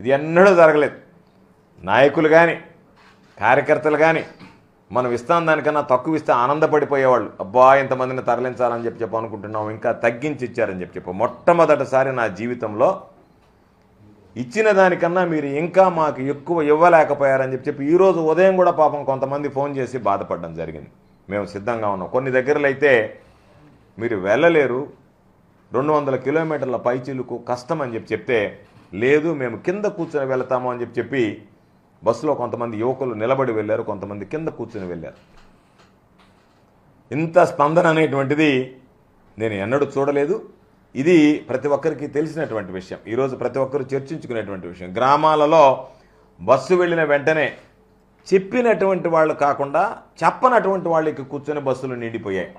ఇది ఎన్నడూ జరగలేదు. నాయకులు కానీ కార్యకర్తలు కానీ మనం ఇస్తాం దానికన్నా తక్కువ ఇస్తే ఆనందపడిపోయేవాళ్ళు. అబ్బా ఇంతమందిని తరలించాలని చెప్పి చెప్పి అనుకుంటున్నాం ఇంకా తగ్గించి ఇచ్చారని చెప్పి చెప్పు. మొట్టమొదటిసారి నా జీవితంలో ఇచ్చిన దానికన్నా మీరు ఇంకా మాకు ఎక్కువ ఇవ్వలేకపోయారని చెప్పి చెప్పి ఈరోజు ఉదయం కూడా పాపం కొంతమంది ఫోన్ చేసి బాధపడడం జరిగింది. మేము సిద్ధంగా ఉన్నాం. కొన్ని దగ్గరలో అయితే మీరు వెళ్ళలేరు రెండు వందల కిలోమీటర్ల పైచీలకు కష్టం అని చెప్పి చెప్తే లేదు మేము కింద కూర్చొని వెళతాము అని చెప్పి చెప్పి బస్సులో కొంతమంది యువకులు నిలబడి వెళ్ళారు కొంతమంది కింద కూర్చొని వెళ్ళారు. ఇంత స్పందన అనేటువంటిది నేను ఎన్నడూ చూడలేదు. ఇది ప్రతి ఒక్కరికి తెలిసినటువంటి విషయం. ఈరోజు ప్రతి ఒక్కరు చర్చించుకునేటువంటి విషయం. గ్రామాలలో బస్సు వెళ్ళిన వెంటనే చెప్పినటువంటి వాళ్ళు కాకుండా చెప్పనటువంటి వాళ్ళకి కూర్చొని బస్సులు నిండిపోయాయి.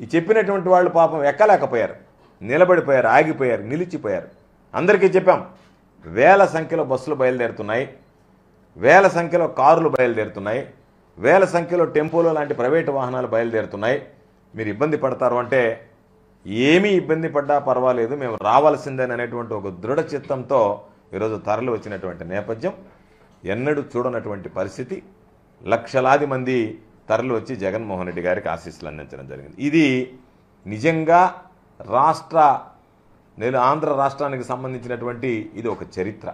ఈ చెప్పినటువంటి వాళ్ళు పాపం ఎక్కలేకపోయారు. నిలబడిపోయారు ఆగిపోయారు నిలిచిపోయారు. అందరికీ చెప్పాం వేల సంఖ్యలో బస్సులు బయలుదేరుతున్నాయి వేల సంఖ్యలో కారులు బయలుదేరుతున్నాయి వేల సంఖ్యలో టెంపోలు లాంటి ప్రైవేటు వాహనాలు బయలుదేరుతున్నాయి. మీరు ఇబ్బంది పడతారు అంటే ఏమీ ఇబ్బంది పడ్డా పర్వాలేదు మేము రావాల్సిందేననేటువంటి ఒక దృఢ చిత్తంతో ఈరోజు తరలి వచ్చినటువంటి నేపథ్యం. ఎన్నడూ చూడనటువంటి పరిస్థితి. లక్షలాది మంది తరలి వచ్చి జగన్మోహన్ రెడ్డి గారికి ఆశీస్సులు అందించడం జరిగింది. ఇది నిజంగా రాష్ట్ర నేను ఆంధ్ర రాష్ట్రానికి సంబంధించినటువంటి ఇది ఒక చరిత్ర.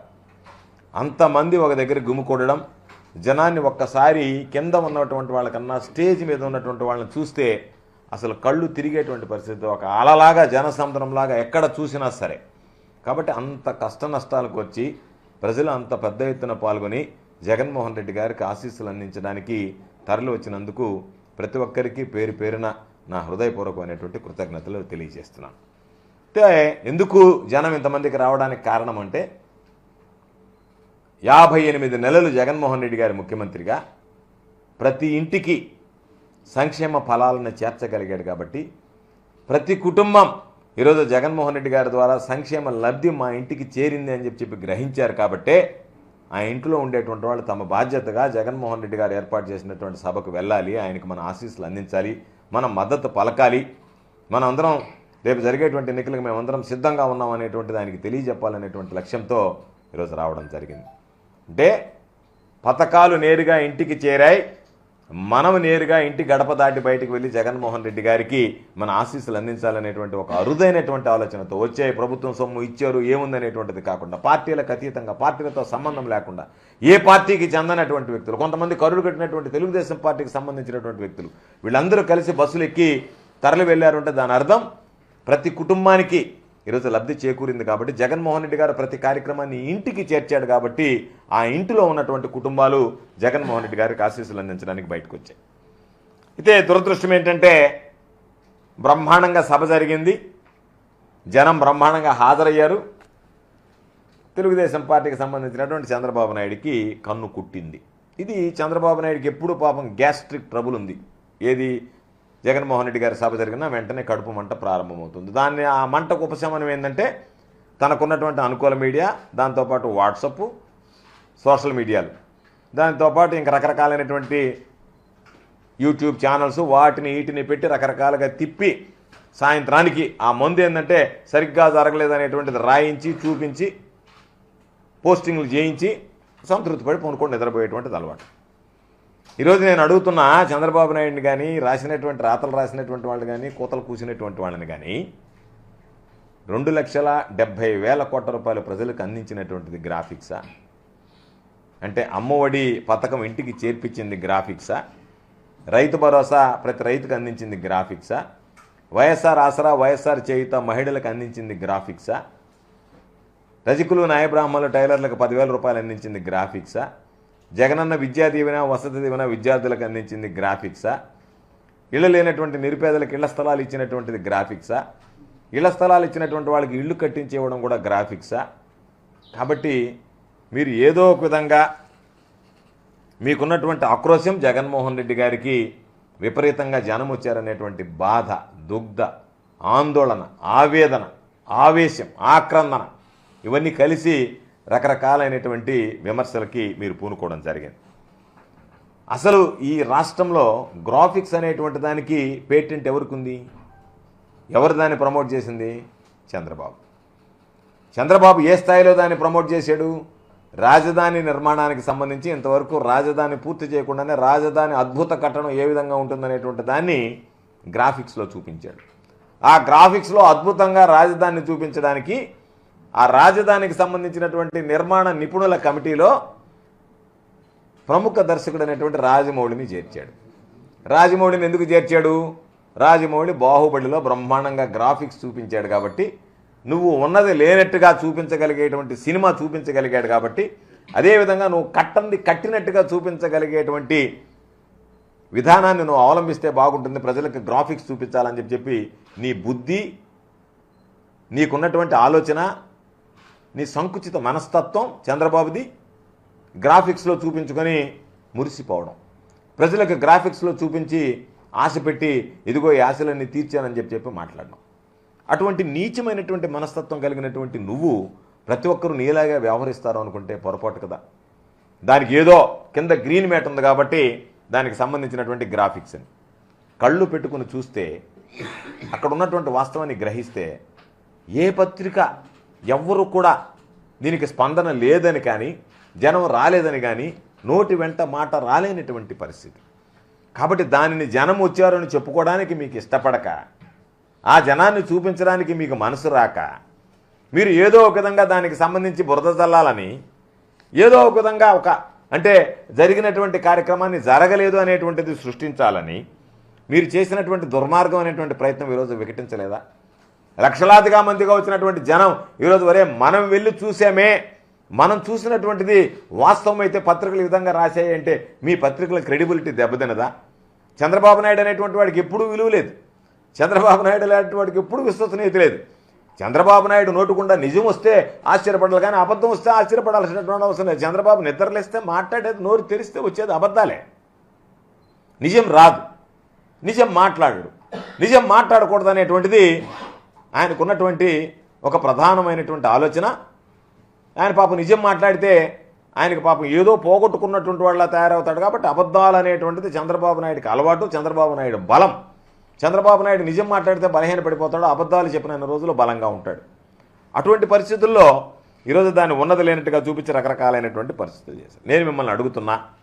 అంతమంది ఒక దగ్గర గుమికూడడం జనాన్ని ఒక్కసారి కింద ఉన్నటువంటి వాళ్ళకన్నా స్టేజ్ మీద ఉన్నటువంటి వాళ్ళని చూస్తే అసలు కళ్ళు తిరిగేటువంటి పరిస్థితి. ఒక అలలాగా జనసముద్రంలాగా ఎక్కడ చూసినా సరే. కాబట్టి అంత కష్ట నష్టాలకు వచ్చి ప్రజలు అంత పెద్ద ఎత్తున పాల్గొని జగన్మోహన్ రెడ్డి గారికి ఆశీస్సులు అందించడానికి తరలి వచ్చినందుకు ప్రతి ఒక్కరికి పేరు పేరున నా హృదయపూర్వకమైనటువంటి కృతజ్ఞతలు తెలియజేస్తున్నాను. అయితే ఎందుకు జనం ఇంతమందికి రావడానికి కారణం అంటే యాభై ఎనిమిది నెలలు జగన్మోహన్ రెడ్డి గారి ముఖ్యమంత్రిగా ప్రతి ఇంటికి సంక్షేమ ఫలాలను చేర్చగలిగాడు కాబట్టి ప్రతి కుటుంబం ఈరోజు జగన్మోహన్ రెడ్డి గారి ద్వారా సంక్షేమ లబ్ధి మా ఇంటికి చేరింది అని చెప్పి చెప్పి గ్రహించారు కాబట్టే ఆ ఇంట్లో ఉండేటువంటి వాళ్ళు తమ బాధ్యతగా జగన్మోహన్ రెడ్డి గారు ఏర్పాటు చేసినటువంటి సభకు వెళ్ళాలి ఆయనకు మన ఆశీస్సులు అందించాలి మనం మద్దతు పలకాలి. మనందరం రేపు జరిగేటువంటి ఎన్నికలకు మేమందరం సిద్ధంగా ఉన్నాం అనేటువంటి దానికి తెలియజెప్పాలనేటువంటి లక్ష్యంతో ఈరోజు రావడం జరిగింది. అంటే పథకాలు నేరుగా ఇంటికి చేరాయి. మనం నేరుగా ఇంటి గడప దాటి బయటకు వెళ్ళి జగన్మోహన్ రెడ్డి గారికి మన ఆశీస్సులు అందించాలనేటువంటి ఒక అరుదైనటువంటి ఆలోచనతో వచ్చే ప్రభుత్వం సొమ్ము ఇచ్చారు ఏముందనేటువంటిది కాకుండా పార్టీలకు అతీతంగా పార్టీలతో సంబంధం లేకుండా ఏ పార్టీకి చెందనటువంటి వ్యక్తులు కొంతమంది కరుడు కట్టినటువంటి తెలుగుదేశం పార్టీకి సంబంధించినటువంటి వ్యక్తులు వీళ్ళందరూ కలిసి బస్సులు ఎక్కి తరలి వెళ్ళారంటే దాని అర్థం ప్రతి కుటుంబానికి ఈరోజు లబ్ధి చేకూరింది కాబట్టి జగన్మోహన్ రెడ్డి గారు ప్రతి కార్యక్రమాన్ని ఇంటికి చేర్చాడు కాబట్టి ఆ ఇంటిలో ఉన్నటువంటి కుటుంబాలు జగన్మోహన్ రెడ్డి గారికి ఆశీస్సులు అందించడానికి బయటకు వచ్చాయి. అయితే దురదృష్టం ఏంటంటే బ్రహ్మాండంగా సభ జరిగింది. జనం బ్రహ్మాండంగా హాజరయ్యారు. తెలుగుదేశం పార్టీకి సంబంధించినటువంటి చంద్రబాబు నాయుడికి కన్ను కుట్టింది. ఇది చంద్రబాబు నాయుడికి ఎప్పుడూ పాపం గ్యాస్ట్రిక్ ట్రబుల్ ఉంది. ఏది? జగన్మోహన్ రెడ్డి గారి సభ జరిగినా వెంటనే కడుపు మంట ప్రారంభమవుతుంది. దాన్ని ఆ మంటకు ఉపశమనం ఏంటంటే తనకున్నటువంటి అనుకూల మీడియా దాంతోపాటు వాట్సప్ సోషల్ మీడియాలు. దాంతోపాటు ఇంక రకరకాలైనటువంటి యూట్యూబ్ ఛానల్స్ వాటిని వీటిని పెట్టి రకరకాలుగా తిప్పి సాయంత్రానికి ఆ మందు ఏంటంటే సరిగ్గా జరగలేదనేటువంటిది రాయించి చూపించి పోస్టింగ్లు చేయించి సంతృప్తిపడి పొనుకొని నిద్రపోయేటువంటిది అలవాటు. ఈరోజు నేను అడుగుతున్న చంద్రబాబు నాయుడిని కానీ రాసినటువంటి రాతలు రాసినటువంటి వాళ్ళు కానీ కూతలు కూసినటువంటి వాళ్ళని కానీ రెండు లక్షల డెబ్భై వేల కోట్ల రూపాయలు ప్రజలకు అందించినటువంటిది గ్రాఫిక్సా? అంటే అమ్మఒడి పథకం ఇంటికి చేర్పించింది గ్రాఫిక్సా? రైతు భరోసా ప్రతి రైతుకు అందించింది గ్రాఫిక్సా? వైఎస్ఆర్ ఆసరా వైఎస్ఆర్ చేయుత మహిళలకు అందించింది గ్రాఫిక్సా? రజకులు నాయబ్రాహ్మణులు టైలర్లకు పదివేల రూపాయలు అందించింది గ్రాఫిక్సా? జగనన్న విద్యా దీవెన వసతి దీవెన విద్యార్థులకు అందించింది గ్రాఫిక్సా ఇళ్ళు లేనటువంటి నిరుపేదలకు ఇళ్ళ స్థలాలు ఇచ్చినటువంటిది గ్రాఫిక్సా ఇళ్ళ స్థలాలు ఇచ్చినటువంటి వాళ్ళకి ఇళ్ళు కట్టించి ఇవ్వడం కూడా గ్రాఫిక్సా కాబట్టి మీరు ఏదో ఒక విధంగా మీకున్నటువంటి ఆక్రోశం జగన్మోహన్ రెడ్డి గారికి విపరీతంగా జనం వచ్చారనేటువంటి బాధ దుగ్ధ ఆందోళన ఆవేదన ఆవేశం ఆక్రందన ఇవన్నీ కలిసి రకరకాలైనటువంటి విమర్శలకి మీరు పూనుకోవడం జరిగింది. అసలు ఈ రాష్ట్రంలో గ్రాఫిక్స్ అనేటువంటి దానికి పేటెంట్ ఎవరికి ఉంది ఎవరు దాన్ని ప్రమోట్ చేసింది? చంద్రబాబు. చంద్రబాబు ఏ స్థాయిలో దాన్ని ప్రమోట్ చేశాడు? రాజధాని నిర్మాణానికి సంబంధించి ఇంతవరకు రాజధాని పూర్తి చేయకుండానే రాజధాని అద్భుత కట్టడం ఏ విధంగా ఉంటుందనేటువంటి దాన్ని గ్రాఫిక్స్లో చూపించాడు. ఆ గ్రాఫిక్స్లో అద్భుతంగా రాజధానిని చూపించడానికి ఆ రాజధానికి సంబంధించినటువంటి నిర్మాణ నిపుణుల కమిటీలో ప్రముఖ దర్శకుడు అనేటువంటి రాజమౌళిని చేర్చాడు. రాజమౌళిని ఎందుకు చేర్చాడు? రాజమౌళి బాహుబలిలో బ్రహ్మాండంగా గ్రాఫిక్స్ చూపించాడు కాబట్టి నువ్వు ఉన్నది లేనట్టుగా చూపించగలిగేటువంటి సినిమా చూపించగలిగాడు కాబట్టి అదేవిధంగా నువ్వు కట్టంది కట్టినట్టుగా చూపించగలిగేటువంటి విధానాన్ని నువ్వు అవలంబిస్తే బాగుంటుంది ప్రజలకు గ్రాఫిక్స్ చూపించాలని చెప్పి చెప్పి నీ బుద్ధి నీకున్నటువంటి ఆలోచన నీ సంకుచిత మనస్తత్వం చంద్రబాబుది గ్రాఫిక్స్లో చూపించుకొని మురిసిపోవడం. ప్రజలకు గ్రాఫిక్స్లో చూపించి ఆశ పెట్టి ఇదిగో ఈ ఆశలన్నీ తీర్చానని చెప్పి చెప్పి మాట్లాడడం. అటువంటి నీచమైనటువంటి మనస్తత్వం కలిగినటువంటి నువ్వు ప్రతి ఒక్కరూ నీలాగా వ్యవహరిస్తారు అనుకుంటే పొరపాటు కదా. దానికి ఏదో కింద గ్రీన్ మ్యాట్ ఉంది కాబట్టి దానికి సంబంధించినటువంటి గ్రాఫిక్స్ అని. కళ్ళు పెట్టుకుని చూస్తే అక్కడ ఉన్నటువంటి వాస్తవాన్ని గ్రహిస్తే ఏ పత్రిక ఎవ్వరు కూడా దీనికి స్పందన లేదని కానీ జనం రాలేదని కానీ నోటి వెంట మాట రాలేనటువంటి పరిస్థితి. కాబట్టి దానిని జనం వచ్చారని చెప్పుకోవడానికి మీకు ఇష్టపడక ఆ జనాన్ని చూపించడానికి మీకు మనసు రాక మీరు ఏదో ఒక విధంగా దానికి సంబంధించి బురద చల్లాలని ఏదో ఒక విధంగా ఒక అంటే జరిగినటువంటి కార్యక్రమాన్ని జరగలేదు అనేటువంటిది సృష్టించాలని మీరు చేసినటువంటి దుర్మార్గం అనేటువంటి ప్రయత్నం ఈరోజు వికటించలేదా? లక్షలాదిగా మందిగా వచ్చినటువంటి జనం ఈరోజు వరే మనం వెళ్ళి చూసామే. మనం చూసినటువంటిది వాస్తవం అయితే పత్రికలు ఈ విధంగా రాశాయంటే మీ పత్రికల క్రెడిబిలిటీ దెబ్బతినదా చంద్రబాబు నాయుడు అనేటువంటి వాడికి ఎప్పుడూ విలువ లేదు. చంద్రబాబు నాయుడు అనేటువంటి వాడికి ఎప్పుడు విశ్వసనీయత లేదు. చంద్రబాబు నాయుడు నోటుకుండా నిజం వస్తే ఆశ్చర్యపడాలి కానీ అబద్ధం వస్తే ఆశ్చర్యపడాల్సినటువంటి అవసరం లేదు. చంద్రబాబు నిద్రలేస్తే మాట్లాడేది నోరు తెరిస్తే వచ్చేది అబద్ధాలే. నిజం రాదు. నిజం మాట్లాడడు. నిజం మాట్లాడకూడదు అనేటువంటిది ఆయనకున్నటువంటి ఒక ప్రధానమైనటువంటి ఆలోచన. ఆయన పాపం నిజం మాట్లాడితే ఆయనకి పాపం ఏదో పోగొట్టుకున్నటువంటి వాళ్ళ తయారవుతాడు కాబట్టి అబద్ధాలు అనేటువంటిది చంద్రబాబు నాయుడికి అలవాటు చంద్రబాబు నాయుడు బలం. చంద్రబాబు నాయుడు నిజం మాట్లాడితే బలహీన పడిపోతాడు అబద్ధాలు చెప్పిన రోజులు బలంగా ఉంటాడు. అటువంటి పరిస్థితుల్లో ఈరోజు దాన్ని ఉన్నది లేనట్టుగా చూపించి రకరకాలైనటువంటి పరిస్థితులు చేశారు. నేను మిమ్మల్ని అడుగుతున్నా